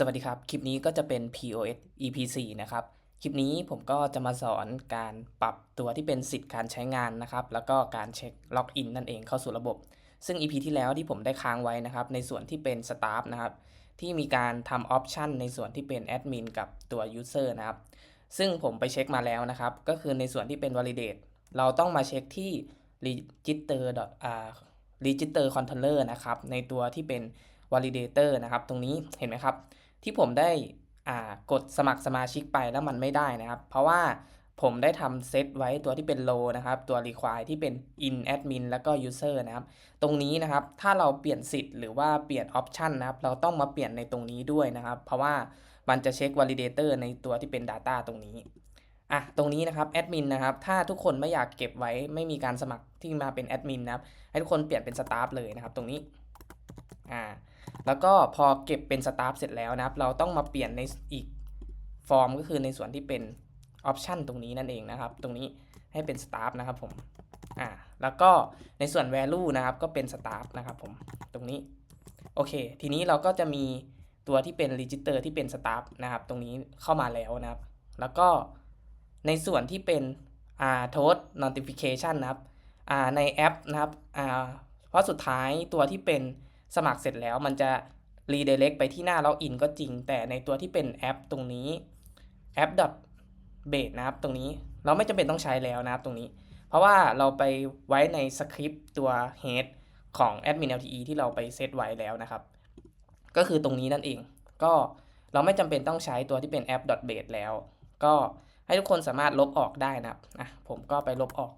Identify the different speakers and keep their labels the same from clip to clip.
Speaker 1: สวัสดีครับ คลิปนี้ก็จะเป็น POS EP 4 นะครับ คลิปนี้ผมก็จะมาสอนการปรับตัวที่เป็นสิทธิ์การใช้งานนะครับ แล้วก็การเช็คล็อกอินนั่นเองเข้าสู่ระบบ ซึ่ง EP ที่แล้วที่ผมได้ค้างไว้นะครับ ในส่วนที่เป็น Staff นะครับ ที่มีการทำออปชันในส่วนที่เป็นแอดมินกับตัว User นะครับ ซึ่งผมไปเช็คมาแล้วนะครับ ก็คือในส่วนที่เป็น Validate เราต้องมาเช็คที่ register register controller นะครับ ในตัวที่เป็น validator นะครับ ตรงนี้เห็นไหมครับ ที่ผมได้อ่ากดสมัครสมาชิกไปแล้วมันไม่ได้นะครับ เพราะว่าผมได้ทำเซตไว้ตัวที่เป็น low นะครับ ตัว require ที่เป็น in admin แล้วก็ user นะครับ ตรงนี้นะครับ ถ้าเราเปลี่ยนสิทธิ์หรือว่าเปลี่ยน option นะครับ เราต้องมาเปลี่ยนในตรงนี้ด้วยนะครับ เพราะว่ามันจะเช็ค validator ในตัวที่เป็น data ตรงนี้ อะ ตรงนี้นะครับแอดมินนะครับ ถ้าทุกคนไม่อยากเก็บไว้ ไม่มีการสมัครที่มาเป็นแอดมินนะครับ ให้ทุกคนเปลี่ยนเป็นสตาฟเลยนะครับ ตรงนี้ อ่า แล้วก็พอเก็บเป็นสตาฟเสร็จแล้วนะครับ เราต้องมาเปลี่ยนในอีกฟอร์มก็คือในส่วนที่เป็นออปชันตรงนี้นั่นเองนะครับ ตรงนี้ให้เป็นสตาฟนะครับผมอ่าแล้วก็ในส่วน value นะครับ ก็เป็นสตาฟนะครับผมตรงนี้โอเค ทีนี้เราก็จะมีตัวที่เป็น register ที่เป็นสตาฟนะครับ ตรงนี้เข้ามาแล้วนะครับ แล้วก็ในส่วนที่เป็นอ่า toast notification นะครับอ่าในแอปนะครับอ่าเพราะสุดท้ายตัวที่เป็น สมัครเสร็จแล้วมันจะ redirect ไปที่หน้าล็อกอินก็จริง แต่ในตัวที่เป็นแอปตรงนี้แอป base นะครับตรงนี้เราไม่จำเป็นต้องใช้แล้วนะครับตรงนี้ เพราะว่าเราไปไว้ในสคริปต์ตัว head ของ admin LTE ที่เราไปเซตไว้แล้วนะครับ ก็คือตรงนี้นั่นเอง ก็เราไม่จำเป็นต้องใช้ตัวที่เป็นแอป base แล้ว ก็ให้ทุกคนสามารถลบออกได้นะครับอะผมก็ไปลบออก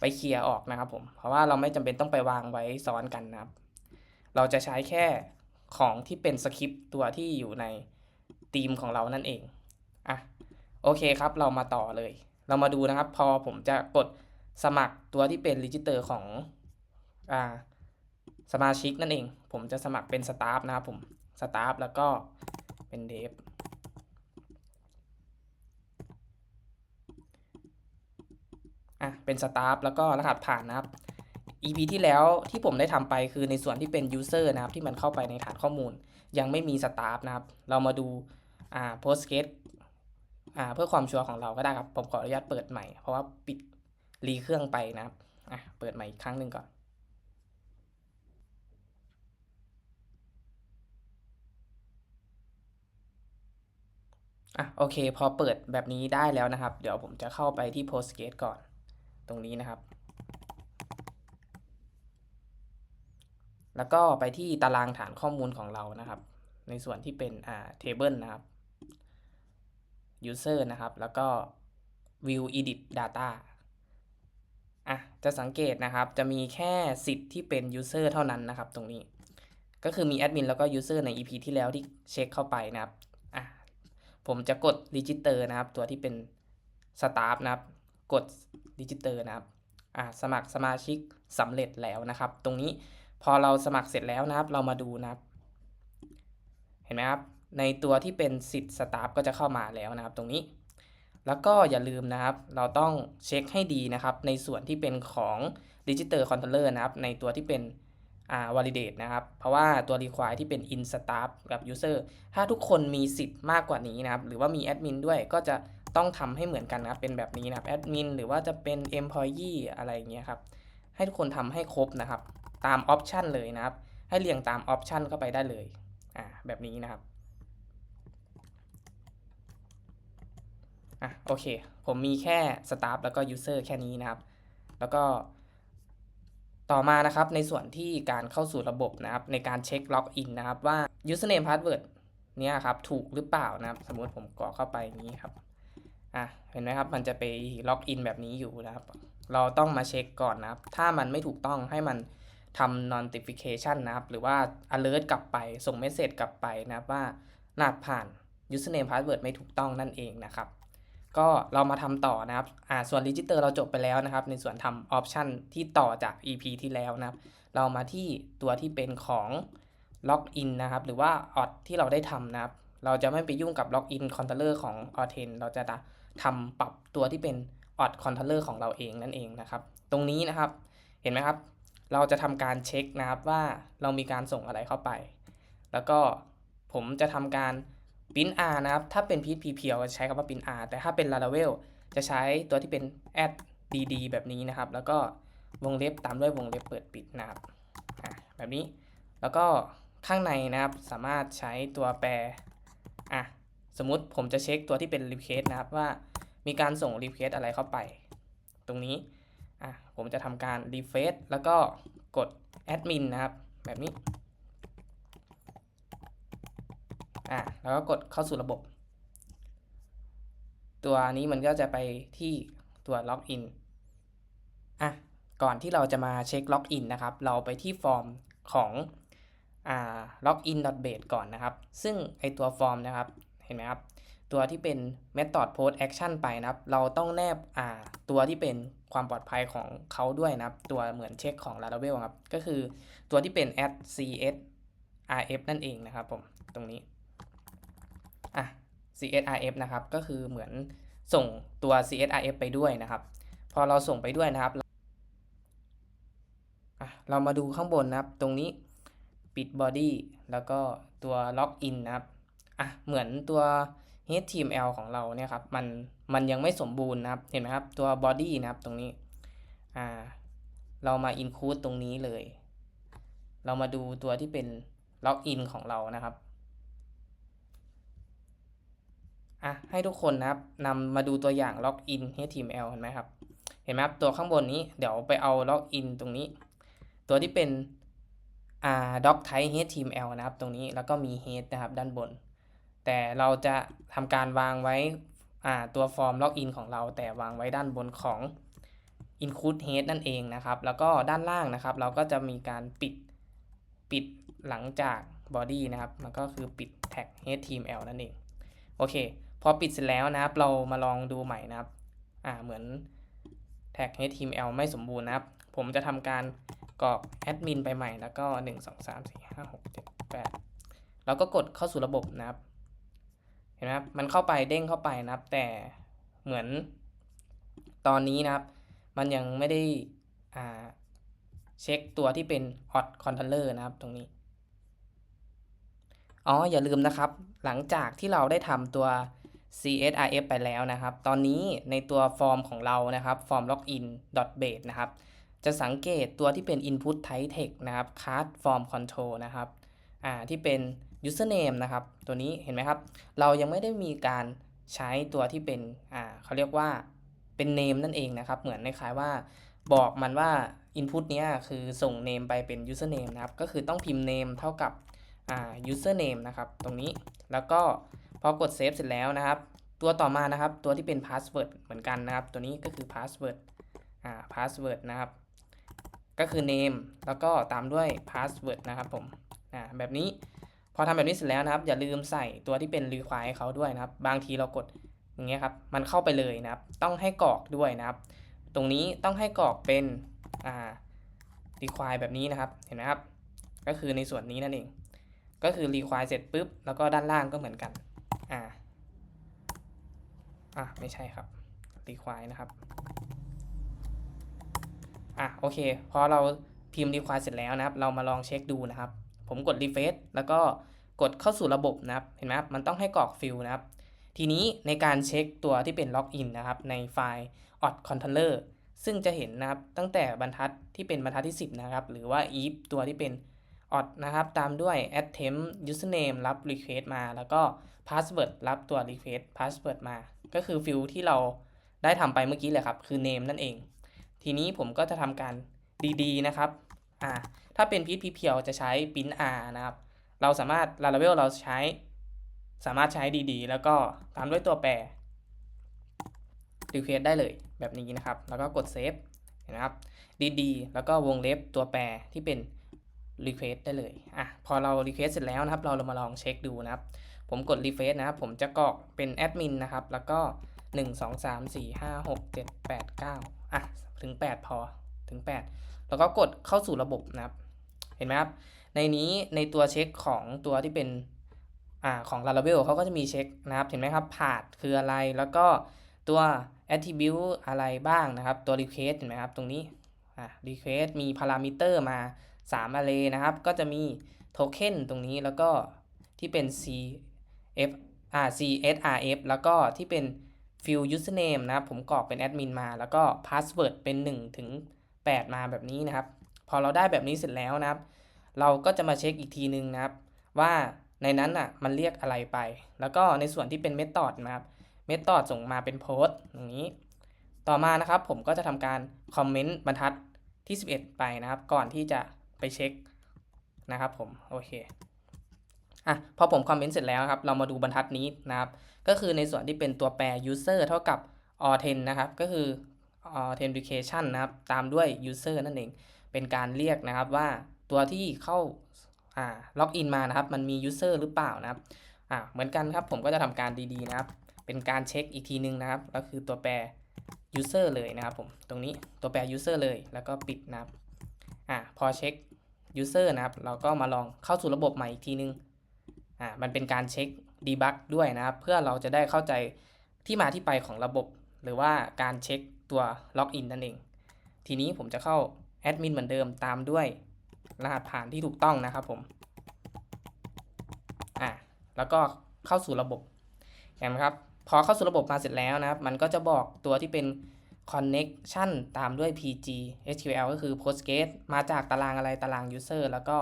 Speaker 1: ไปเคลียร์ออกนะครับผม เพราะว่าเราไม่จำเป็นต้องไปวางไว้ซ้อนกันนะครับ เราจะใช้แค่ของที่เป็นสคริปต์ตัวที่อยู่ในทีมของเรานั่นเอง อะ โอเคครับ เรามาต่อเลย เรามาดูนะครับ พอผมจะกดสมัครตัวที่เป็นรีจิสเตอร์ของ อ่า สมาชิกนั่นเอง ผมจะสมัครเป็นสตาฟนะครับผมสตาฟแล้วก็เป็นเดฟอะ เป็นสตาฟแล้วก็รหัสผ่านนะครับ EP ที่แล้วที่ผมได้ทำไปคือในส่วนที่เป็น User นะครับที่มันเข้าไปในฐานข้อมูล ยังไม่มีสตาฟนะครับ เรามาดูอ่า Postgres อ่าเพื่อความชัวร์ของเราก็ได้ครับ ผมขออนุญาตเปิดใหม่ เพราะว่าปิดรีเครื่องไปนะครับอะเปิดใหม่อีกครั้งหนึ่งก่อนอะโอเค พอเปิดแบบนี้ได้แล้วนะครับ เดี๋ยวผมจะเข้าไปที่ Postgres ก่อนตรงนี้นะครับ แล้วก็ไปที่ตารางฐานข้อมูลของเรานะครับ ในส่วนที่เป็นอ่า table นะครับ user นะครับ แล้วก็ view edit data อะจะสังเกตนะครับ จะมีแค่สิทธิ์ที่เป็น user เท่านั้นนะครับ ตรงนี้ ก็คือมี admin แล้วก็ user ใน EP ที่แล้วที่เช็คเข้าไปนะครับอะผมจะกด register นะครับ ตัวที่เป็น staff นะครับ กด register นะครับอะสมัครสมาชิกสำเร็จแล้วนะครับ ตรงนี้ พอเราสมัครเสร็จแล้วนะครับ เรามาดูนะครับ เห็นไหมครับ ในตัวที่เป็นสิทธิ์สตาฟก็จะเข้ามาแล้วนะครับ ตรงนี้ แล้วก็อย่าลืมนะครับ เราต้องเช็คให้ดีนะครับ ในส่วนที่เป็นของ Register Controller นะครับ ในตัวที่เป็นอ่า validate นะครับ เพราะว่าตัว require ที่เป็น in staff กับ user ถ้าทุกคนมีสิทธิ์มากกว่านี้นะครับ หรือว่ามี admin ด้วยก็จะต้องทำให้เหมือนกันนะครับ เป็นแบบนี้นะครับ admin หรือว่าจะเป็น employee อะไรอย่างเงี้ยครับ ให้ทุกคนทำให้ครบนะครับ ตามออปชันเลยนะครับ ให้เรียงตามออปชันเข้าไปได้เลยอ่าแบบนี้นะครับอะโอเค ผมมีแค่ Staff แล้วก็ User แค่นี้นะครับ แล้วก็ต่อมานะครับในส่วนที่การเข้าสู่ระบบนะครับ ในการเช็คล็อกอินนะครับว่า username password เนี่ยครับถูกหรือเปล่านะครับ สมมติผมกรอกเข้าไปอย่างนี้ครับอะเห็นไหมครับมันจะไปล็อกอินแบบนี้อยู่นะครับ เราต้องมาเช็คก่อนนะครับ ถ้ามันไม่ถูกต้องให้มัน ทำ notification นะครับ หรือว่า alert กลับไป ส่งเมสเซจกลับไปนะครับว่า รหัสผ่าน username password ไม่ถูกต้องนั่นเองนะครับ ก็เรามาทำต่อนะครับ อ่า ส่วน register เราจบไปแล้วนะครับ ในส่วนทำ option ที่ต่อจาก EP ที่แล้วนะครับ เรามาที่ตัวที่เป็นของ login นะครับ หรือว่า auth ที่เราได้ทำนะครับ เราจะไม่ไปยุ่งกับ login controller ของ auth เราจะทำปรับตัวที่เป็น auth controller ของเราเองนั่นเองนะครับ ตรงนี้นะครับ เห็นไหมครับ เราจะทำการเช็คนะครับว่าเรามีการส่งอะไรเข้าไป แล้วก็ผมจะทำการ print r นะครับ ถ้าเป็นพีทพีเพียวจะใช้คำว่า print r แต่ถ้าเป็น laravel จะใช้ตัวที่เป็น add dd แบบนี้นะครับ แล้วก็วงเล็บตามด้วยวงเล็บเปิดปิดนะครับแบบนี้ แล้วก็ข้างในนะครับสามารถใช้ตัวแปรอะสมมุติผมจะเช็คตัวที่เป็น request นะครับว่ามีการส่ง request อะไรเข้าไป ตรงนี้ อะผมจะทำการ refresh แล้วก็กด admin นะครับ แบบนี้อะแล้วก็กดเข้าสู่ระบบ ตัวนี้มันก็จะไปที่ตัว login อะก่อนที่เราจะมาเช็ค login นะครับ เราไปที่ฟอร์มของอ่า login.base ก่อนนะครับ ซึ่งไอตัวฟอร์มนะครับ เห็นไหมครับ ตัวที่เป็น method post action ไปนะครับ เราต้องแนบอ่าตัวที่เป็นความปลอดภัยของเขาด้วยนะครับ ตัวเหมือนเช็คของ Laravel ครับ ก็คือตัวที่เป็น add cs rf นั่นเองนะครับผม ตรงนี้อะ csrf นะครับ ก็คือเหมือนส่งตัว csrf ไปด้วยนะครับ พอเราส่งไปด้วยนะครับเรามาดูข้างบนนะครับ ตรงนี้ปิด body แล้วก็ตัว login นะครับ อะ เหมือนตัว HTML ของเราเนี่ยครับมันมันยังไม่สมบูรณ์นะครับเห็นไหมครับตัว body นะครับตรงนี้อ่าเรามา include ตรงนี้เลย เรามาดูตัวที่เป็น login ของเรานะครับอะให้ทุกคนนะครับนำมาดูตัวอย่าง login HTML เห็นไหมครับเห็นไหมครับตัวข้างบนนี้เดี๋ยวไปเอา login ตรงนี้ ตัวที่เป็นอ่า doc type HTML นะครับตรงนี้แล้วก็มี head นะครับด้านบน แต่เราจะทำการวางไว้ตัวฟอร์ม login ของเรา แต่วางไว้ด้านบนของ include head นั่นเองนะครับ แล้วก็ด้านล่างนะครับ เราก็จะมีการปิดปิดหลังจาก body นะครับมันก็คือปิด tag head html นั่นเอง โอเค พอปิดเสร็จแล้วนะครับ เรามาลองดูใหม่นะครับ อ่าเหมือน tag head html ไม่สมบูรณ์นะครับ ผมจะทำการกรอกแอดมินไปใหม่แล้วก็ 1 2 3 4 5 6 7 8 แล้วก็กดเข้าสู่ระบบนะครับ ห็นไหมครับมันเข้าไปเด้งเข้าไปนะครับ แต่เหมือนตอนนี้นะครับ มันยังไม่ได้อ่าเช็คตัวที่เป็น hot controller นะครับตรงนี้ อ๋ออย่าลืมนะครับ หลังจากที่เราได้ทำตัว CSRF ไปแล้วนะครับ ตอนนี้ในตัวฟอร์มของเรานะครับฟอร์ม login base นะครับ จะสังเกตตัวที่เป็น input type text นะครับ card form control นะครับ อ่าที่เป็น username นะครับ ตัวนี้เห็นไหมครับ เรายังไม่ได้มีการใช้ตัวที่เป็นอ่าเขาเรียกว่าเป็น name นั่นเองนะครับ เหมือนในคล้ายว่าบอกมันว่า input เนี้ยคือส่ง name ไปเป็น username นะครับ ก็คือต้องพิมพ์ name เท่ากับอ่า username นะครับ ตรงนี้แล้วก็พอกด save เสร็จแล้วนะครับ ตัวต่อมานะครับ ตัวที่เป็น password เหมือนกันนะครับ ตัวนี้ก็คือ password อ่า password นะครับ ก็คือ name แล้วก็ตามด้วย password นะครับผมอ่าแบบนี้ พอทำแบบนี้เสร็จแล้วนะครับ อย่าลืมใส่ตัวที่เป็น require ให้เขาด้วยนะครับ บางทีเรากดอย่างเงี้ยครับมันเข้าไปเลยนะครับ ต้องให้กรอกด้วยนะครับ ตรงนี้ต้องให้กรอกเป็นอ่า require แบบนี้นะครับเห็นไหมครับ ก็คือในส่วนนี้นั่นเอง ก็คือ require เสร็จปุ๊บแล้วก็ด้านล่างก็เหมือนกันอ่าอะไม่ใช่ครับ require นะครับอะโอเคพอเราพิมพ์ require เสร็จแล้วนะครับ เรามาลองเช็คดูนะครับ ผมกด refresh แล้วก็กดเข้าสู่ระบบนะครับ เห็นไหมครับ มันต้องให้กรอกฟิลนะครับ ทีนี้ในการเช็คตัวที่เป็น login นนะครับ ในไฟล์ odd controller ซึ่งจะเห็นนะครับ ตั้งแต่บรรทัดที่เป็นบรรทัดที่ 10 นะครับ หรือว่า if ตัวที่เป็น odd นะครับ ตามด้วย attempt username รับ request มา แล้วก็ password รับตัว request password มา ก็คือฟิลที่เราได้ทำไปเมื่อกี้เลยครับ คือ name นั่นเอง ทีนี้ผมก็จะทำการ dd นะครับ อ่าถ้าเป็นพีทพีเพียวจะใช้ print r นะครับ เราสามารถ laravel เราใช้สามารถใช้ dd แล้วก็ตามด้วยตัวแปร request ได้เลยแบบนี้นะครับ แล้วก็กด save เห็นไหมครับ dd แล้วก็วงเล็บตัวแปรที่เป็น request ได้เลย อะ พอเรา request เสร็จแล้วนะครับ เราเรามาลองเช็คดูนะครับ ผมกด refresh นะครับ ผมจะกรอกเป็น admin นะครับ แล้วก็ 1 2 3 4 5 6 7 8 9 อะ ถึง 8 พอ ถึง 8 แล้วก็กดเข้าสู่ระบบนะครับ เห็นไหมครับ ในนี้ในตัวเช็คของตัวที่เป็นอ่าของ Laravel เขาก็จะมีเช็คนะครับ เห็นไหมครับพาดคืออะไร แล้วก็ตัว attribute อะไรบ้างนะครับ ตัว request เห็นไหมครับ ตรงนี้อ่า request มี parameter มา3 array นะครับ ก็จะมี token ตรงนี้แล้วก็ที่เป็น cf อ่า csrf แล้วก็ที่เป็น field username นะครับ ผมกรอกเป็นแอดมินมา แล้วก็ password เป็น1ถึง 8 มาแบบนี้นะครับ พอเราได้แบบนี้เสร็จแล้วนะครับ เราก็จะมาเช็คอีกทีนึงนะครับ ว่าในนั้นอะมันเรียกอะไรไป แล้วก็ในส่วนที่เป็น method นะครับ method ส่งมาเป็น post อย่างนี้ ต่อมานะครับผมก็จะทำการคอมเมนต์บรรทัดที่ 11 ไปนะครับ ก่อนที่จะไปเช็คนะครับผมโอเคอะพอผมคอมเมนต์เสร็จแล้วครับ เรามาดูบรรทัดนี้นะครับ ก็คือในส่วนที่เป็นตัวแปร user เท่ากับ authent นะครับ ก็คือ authentication นะครับ ตามด้วย user นั่นเอง เป็นการเรียกนะครับว่าตัวที่เข้าอ่าล็อกอินมานะครับ มันมี user หรือเปล่านะครับอ่าเหมือนกันครับผมก็จะทำการดีๆนะครับ เป็นการเช็คอีกทีนึงนะครับ ก็คือตัวแปร user เลยนะครับผมตรงนี้ตัวแปร user เลยแล้วก็ปิดนะครับอ่าพอเช็ค user นะครับ เราก็มาลองเข้าสู่ระบบใหม่อีกทีนึงอ่ามันเป็นการเช็ค debug ด้วยนะครับ เพื่อเราจะได้เข้าใจที่มาที่ไปของระบบ หรือว่าการเช็ค ตัวล็อกอินนั่นเอง ทีนี้ผมจะเข้าแอดมินเหมือนเดิมตามด้วยรหัสผ่านที่ถูกต้องนะครับผม อ่าแล้วก็เข้าสู่ระบบเห็นไหมครับ พอเข้าสู่ระบบมาเสร็จแล้วนะครับ มันก็จะบอกตัวที่เป็น connection ตามด้วย pg sql ก็คือ postgate มาจากตารางอะไรตาราง user แล้วก็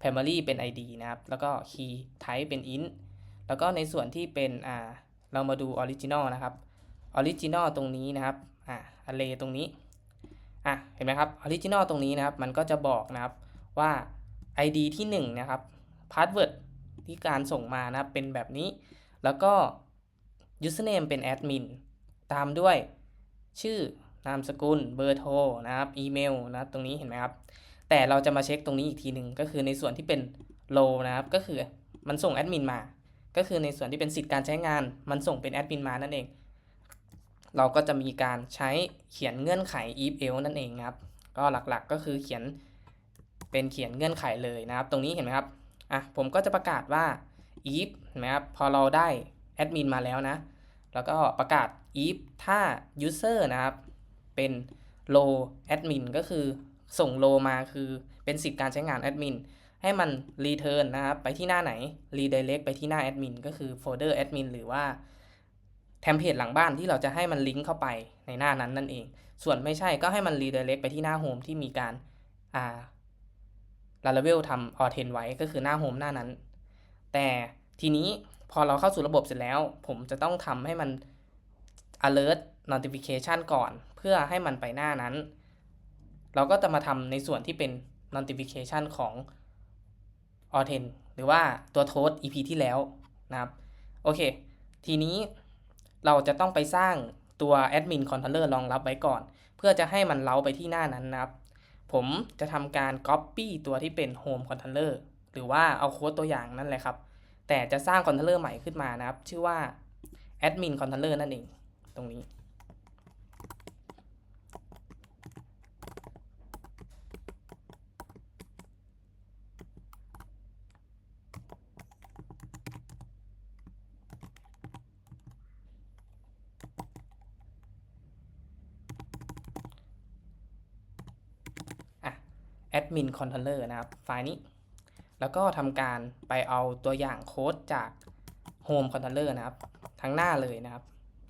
Speaker 1: primary เป็น id นะครับ แล้วก็ key type เป็น int แล้วก็ในส่วนที่เป็น อ่า เรามาดู original นะครับ original ตรงนี้นะครับ อ่า array ตรงนี้อะเห็นไหมครับ original ตรงนี้นะครับมันก็จะบอกนะครับว่า id ที่1นะครับ password ที่การส่งมานะครับเป็นแบบนี้ แล้วก็ username เป็น admin ตามด้วยชื่อนามสกุลเบอร์โทรนะครับอีเมลนะครับตรงนี้เห็นไหมครับ แต่เราจะมาเช็คตรงนี้อีกทีหนึ่งก็คือในส่วนที่เป็น low นะครับก็คือมันส่งแอดมินมา ก็คือในส่วนที่เป็นสิทธิ์การใช้งาน มันส่งเป็นแอดมินมานั่นเอง เราก็จะมีการใช้เขียนเงื่อนไข if else นั่นเองครับ ก็หลักๆก็คือเขียนเป็นเขียนเงื่อนไขเลยนะครับ ตรงนี้เห็นไหมครับอะผมก็จะประกาศว่า if เห็นไหมครับพอเราได้แอดมินมาแล้วนะ แล้วก็ประกาศ if ถ้า user นะครับ เป็น low admin ก็คือส่ง low มาคือเป็นสิทธิ์การใช้งาน admin ให้มัน return นะครับ ไปที่หน้าไหน redirect ไปที่หน้า admin ก็คือโฟลเดอร์ admin หรือว่า เทมเพลตหลังบ้านที่เราจะให้มันลิงก์เข้าไปในหน้านั้นนั่นเอง ส่วนไม่ใช่ก็ให้มัน redirect ไปที่หน้า home ที่มีการอ่า Laravel ทำ authent ไว้ก็คือหน้า home หน้านั้น แต่ทีนี้พอเราเข้าสู่ระบบเสร็จแล้ว ผมจะต้องทำให้มัน alert notification ก่อน เพื่อให้มันไปหน้านั้น เราก็จะมาทำในส่วนที่เป็น notification ของ authent หรือว่าตัว toast EP ที่แล้วนะครับ โอเค ทีนี้ เราจะต้องไปสร้างตัว admin controller รองรับไว้ก่อน เพื่อจะให้มันเล้าไปที่หน้านั้นนะครับ ผมจะทำการ copy ตัวที่เป็น home controller หรือว่าเอาโค้ดตัวอย่างนั่นแหละครับ แต่จะสร้าง controller ใหม่ขึ้นมานะครับ ชื่อว่า admin controller นั่นเอง ตรงนี้ อะ admin controller นะครับ ไฟล์นี้ แล้วก็ทำการไปเอาตัวอย่างโค้ดจาก home controller นะครับ ทั้งหน้าเลยนะครับ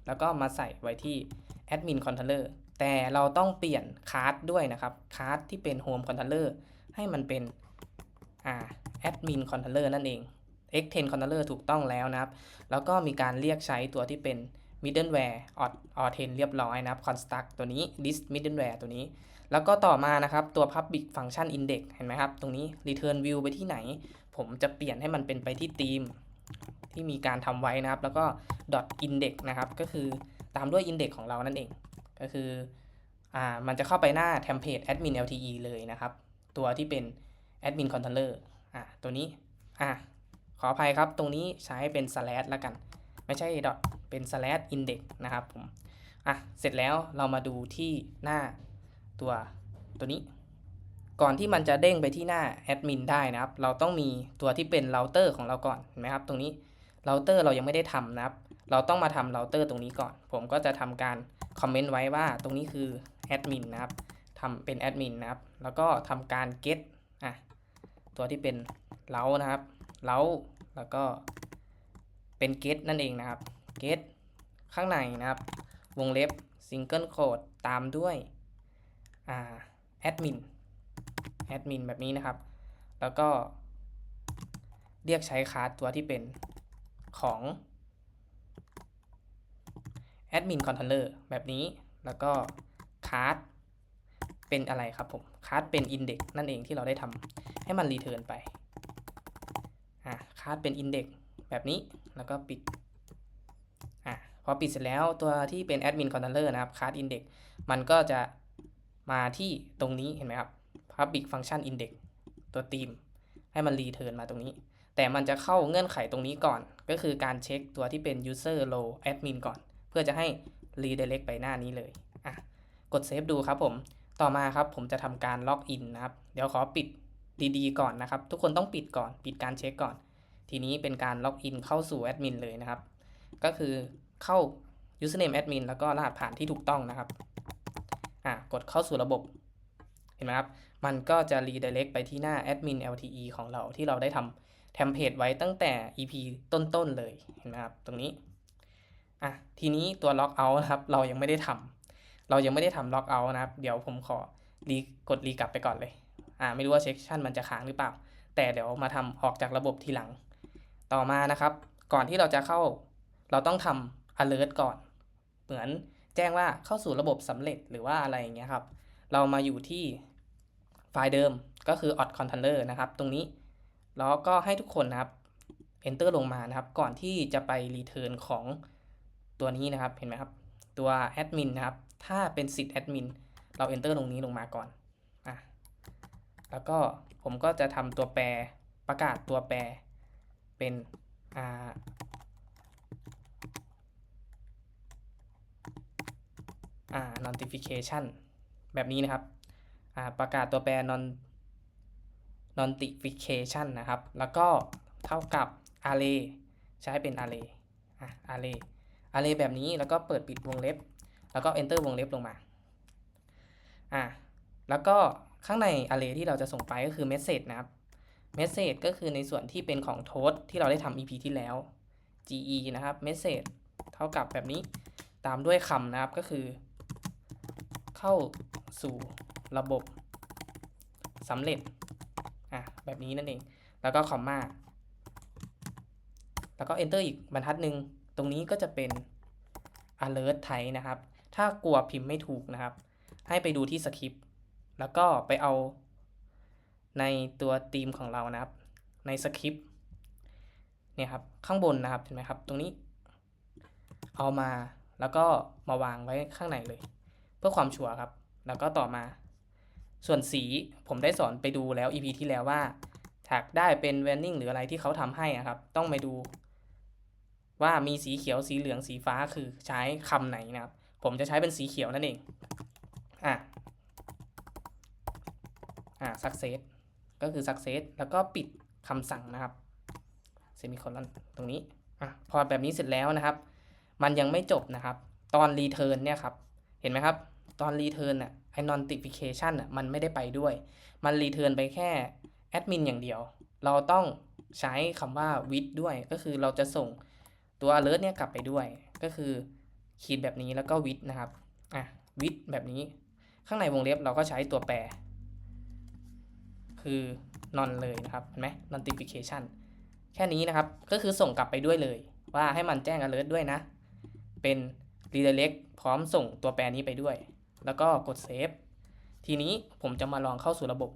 Speaker 1: แล้วก็มาใส่ไว้ที่ admin controller แต่เราต้องเปลี่ยนคาร์ดด้วยนะครับ คาร์ดที่เป็น home controller ให้มันเป็นอ่า admin controller นั่นเอง x10 controller ถูกต้องแล้วนะครับ แล้วก็มีการเรียกใช้ตัวที่เป็น middleware auth10 เรียบร้อยนะครับ construct ตัวนี้ this middleware ตัวนี้ แล้วก็ต่อมานะครับตัว public function index เห็นไหมครับ ตรงนี้ return view ไปที่ไหน ผมจะเปลี่ยนให้มันเป็นไปที่ theme ที่มีการทำไว้นะครับ แล้วก็ dot index นะครับ ก็คือตามด้วย index ของเรานั่นเอง ก็คืออ่ามันจะเข้าไปหน้า template admin lte เลยนะครับ ตัวที่เป็น admin controller อ่าตัวนี้อ่าขออภัยครับ ตรงนี้ใช้เป็น slash แล้วกัน ไม่ใช่ dot เป็น slash index นะครับผมอะเสร็จแล้วเรามาดูที่หน้า ตัวตัวนี้ ก่อนที่มันจะเด้งไปที่หน้าแอดมินได้นะครับ เราต้องมีตัวที่เป็นเราเตอร์ของเราก่อนเห็นไหมครับ ตรงนี้เราเตอร์เรายังไม่ได้ทำนะครับ เราต้องมาทำเราเตอร์ตรงนี้ก่อน ผมก็จะทำการคอมเมนต์ไว้ว่าตรงนี้คือแอดมินนะครับทำเป็นแอดมินนะครับ แล้วก็ทำการ get อะตัวที่เป็นเล้านะครับเล้าแล้วก็เป็น get นั่นเองนะครับ get ข้างในนะครับ วงเล็บ single quote ตามด้วย อ่า admin admin แบบนี้นะครับ แล้วก็เรียกใช้คลาสตัวที่เป็นของ admin controller แบบนี้ แล้วก็คลาสเป็นอะไรครับผมคลาสเป็น index นั่นเองที่เราได้ทำให้มัน return ไปอะคลาสเป็น index แบบนี้แล้วก็ปิดอะพอปิดเสร็จแล้วตัวที่เป็น admin controller นะครับ card index มันก็จะ มาที่ตรงนี้เห็นไหมครับ public function index ตัว theme ให้มัน return มาตรงนี้ แต่มันจะเข้าเงื่อนไขตรงนี้ก่อน ก็คือการเช็คตัวที่เป็น user row admin ก่อน เพื่อจะให้ redirect ไปหน้านี้เลยอะกดเซฟดูครับผม ต่อมาครับผมจะทำการล็อกอินนะครับ เดี๋ยวขอปิดดีๆ ก่อนนะครับ ทุกคนต้องปิดก่อน ปิดการเช็คก่อน ทีนี้เป็นการล็อกอินเข้าสู่แอดมินเลยนะครับ ก็คือเข้า username admin แล้วก็รหัสผ่านที่ถูกต้องนะครับ กดเข้าสู่ระบบ เห็นไหมครับ มันก็จะ redirect ไปที่หน้า admin LTE ของเราที่เราได้ทำเทมเพลตไว้ตั้งแต่ EP ต้นๆเลย เห็นไหมครับ ตรงนี้ อะ ทีนี้ตัว log out นะครับ เรายังไม่ได้ทำ เรายังไม่ได้ทำ log out นะครับ เดี๋ยวผมขอรีกดรีกลับไปก่อนเลย อ่า ไม่รู้ว่าเซสชันมันจะค้างหรือเปล่า แต่เดี๋ยวมาทำออกจากระบบทีหลัง ต่อมานะครับ ก่อนที่เราจะเข้า เราต้องทำ alert ก่อน เหมือน แจ้งว่าเข้าสู่ระบบสำเร็จหรือว่าอะไรอย่างเงี้ยครับ เรามาอยู่ที่ไฟล์เดิมก็คือ odd controller นะครับ ตรงนี้ แล้วก็ให้ทุกคนนะครับ enter ลงมานะครับ ก่อนที่จะไป return ของตัวนี้นะครับ เห็นไหมครับ ตัว admin นะครับ ถ้าเป็นสิทธิ์ admin เรา enter ตรงนี้ลงมาก่อนอะแล้วก็ผมก็จะทำตัวแปรประกาศตัวแปรเป็น อ่า อ่า notification แบบนี้นะครับอ่าประกาศตัวแปร non notification นะครับ แล้วก็เท่ากับ array ใช้เป็น array อะ array array แบบนี้แล้วก็เปิดปิดวงเล็บ แล้วก็ enter วงเล็บลงมาอะแล้วก็ข้างใน array ที่เราจะส่งไปก็คือ message นะครับ message ก็คือในส่วนที่เป็นของ toast ที่เราได้ทำ EP ที่แล้ว ge นะครับ message เท่ากับแบบนี้ตามด้วยคำนะครับก็คือ เข้าสู่ระบบสำเร็จอะแบบนี้นั่นเอง แล้วก็คอมมาแล้วก็ enter อีกบรรทัดหนึ่งตรงนี้ก็จะเป็น alert type นะครับ ถ้ากลัวพิมพ์ไม่ถูกนะครับ ให้ไปดูที่สคริปต์แล้วก็ไปเอาในตัวธีมของเรานะครับ ในสคริปต์เนี่ยครับข้างบนนะครับเห็นไหมครับ ตรงนี้ เอามาแล้วก็มาวางไว้ข้างในเลย พื่อความชัวร์ครับ แล้วก็ต่อมา ส่วนสีผมได้สอนไปดูแล้ว EP ที่แล้วว่าถักได้เป็น w a r n i n g หรืออะไรที่เขาทำให้อะครับ ต้องไปดู ว่ามีสีเขียวสีเหลืองสีฟ้าคือใช้คำไหนนะครับ ผมจะใช้เป็นสีเขียวนั่นเองอะอะ success ก็คือ success แล้วก็ปิดคำสั่งนะครับ semicolon ตรงนี้อะพอแบบนี้เสร็จแล้วนะครับ มันยังไม่จบนะครับ ตอน return เนี่ยครับ เห็นไหมครับ ตอน return น่ะไอ้ notification น่ะมันไม่ได้ไปด้วย มัน return ไปแค่ admin อย่างเดียว เราต้องใช้คำว่า with ด้วย ก็คือเราจะส่งตัว alert เนี่ยกลับไปด้วย ก็คือขีดแบบนี้แล้วก็ with นะครับ อะ with แบบนี้ ข้างในวงเล็บเราก็ใช้ตัวแปร คือ non เลยนะครับเห็นไหม notification แค่นี้นะครับ ก็คือส่งกลับไปด้วยเลย ว่าให้มันแจ้ง alert ด้วยนะ เป็น redirect พร้อมส่งตัวแปรนี้ไปด้วย แล้วก็กดเซฟทีนี้ผมจะมาลองเข้าสู่ระบบ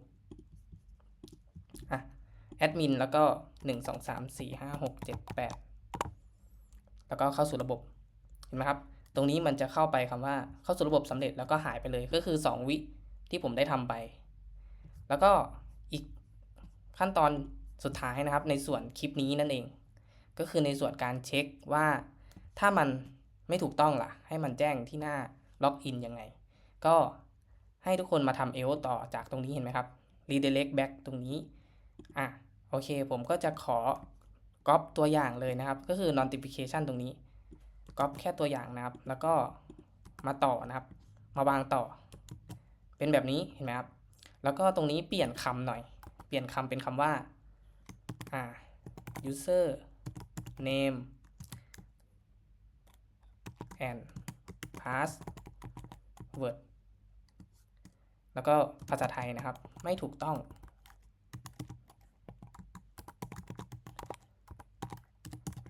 Speaker 1: อะแอดมินแล้วก็ 1 2 3 4 5 6 7 8 แล้วก็เข้าสู่ระบบ เห็นไหมครับ ตรงนี้มันจะเข้าไปคำว่าเข้าสู่ระบบสำเร็จแล้วก็หายไปเลยก็คือ 2 วิที่ผมได้ทำไป แล้วก็อีกขั้นตอนสุดท้ายนะครับ ในส่วนคลิปนี้นั่นเอง ก็คือในส่วนการเช็คว่าถ้ามันไม่ถูกต้องล่ะ ให้มันแจ้งที่หน้าล็อกอินยังไง ก็ให้ทุกคนมาทำเอลต่อจากตรงนี้เห็นไหมครับ redirect back ตรงนี้ อะ โอเค ผมก็จะขอก๊อปตัวอย่างเลยนะครับ ก็คือ notification ตรงนี้ก๊อปแค่ตัวอย่างนะครับ แล้วก็มาต่อนะครับ มาวางต่อ เป็นแบบนี้เห็นไหมครับ แล้วก็ตรงนี้เปลี่ยนคำหน่อย เปลี่ยนคำเป็นคำว่า อ่า user name and password แล้วก็ภาษาไทยนะครับ ไม่ถูกต้อง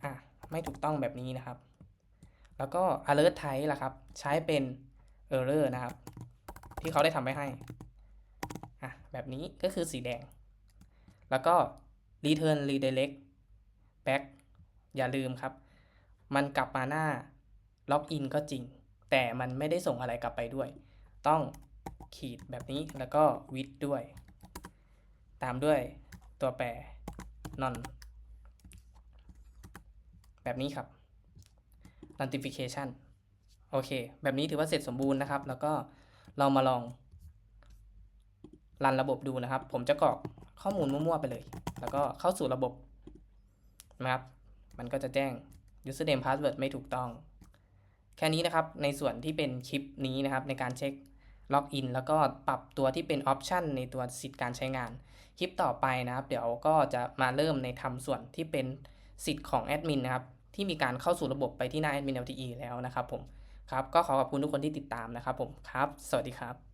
Speaker 1: อะ ไม่ถูกต้องแบบนี้นะครับ แล้วก็ alert type ล่ะครับ ใช้เป็น error นะครับ ที่เขาได้ทำไว้ให้ อะ แบบนี้ก็คือสีแดง แล้วก็ return redirect back อย่าลืมครับ มันกลับมาหน้า login ก็จริง แต่มันไม่ได้ส่งอะไรกลับไปด้วย ต้อง ขีดแบบนี้แล้วก็ with ด้วย ตามด้วยตัวแปร non แบบนี้ครับ notification โอเค แบบนี้ถือว่าเสร็จสมบูรณ์นะครับ แล้วก็เรามาลองรันระบบดูนะครับ ผมจะกรอกข้อมูลมั่วๆไปเลย แล้วก็เข้าสู่ระบบนะครับ มันก็จะแจ้ง username password ไม่ถูกต้อง แค่นี้นะครับ ในส่วนที่เป็นคลิปนี้นะครับ ในการเช็ค ล็อกอินแล้วก็ปรับตัวที่เป็นออปชันในตัวสิทธิ์การใช้งาน คลิปต่อไปนะครับ เดี๋ยวก็จะมาเริ่มในทำส่วนที่เป็นสิทธิ์ของแอดมินนะครับ ที่มีการเข้าสู่ระบบไปที่หน้าแอดมิน LTE แล้วนะครับผม ครับ ก็ขอขอบคุณทุกคนที่ติดตามนะครับผม ครับ สวัสดีครับ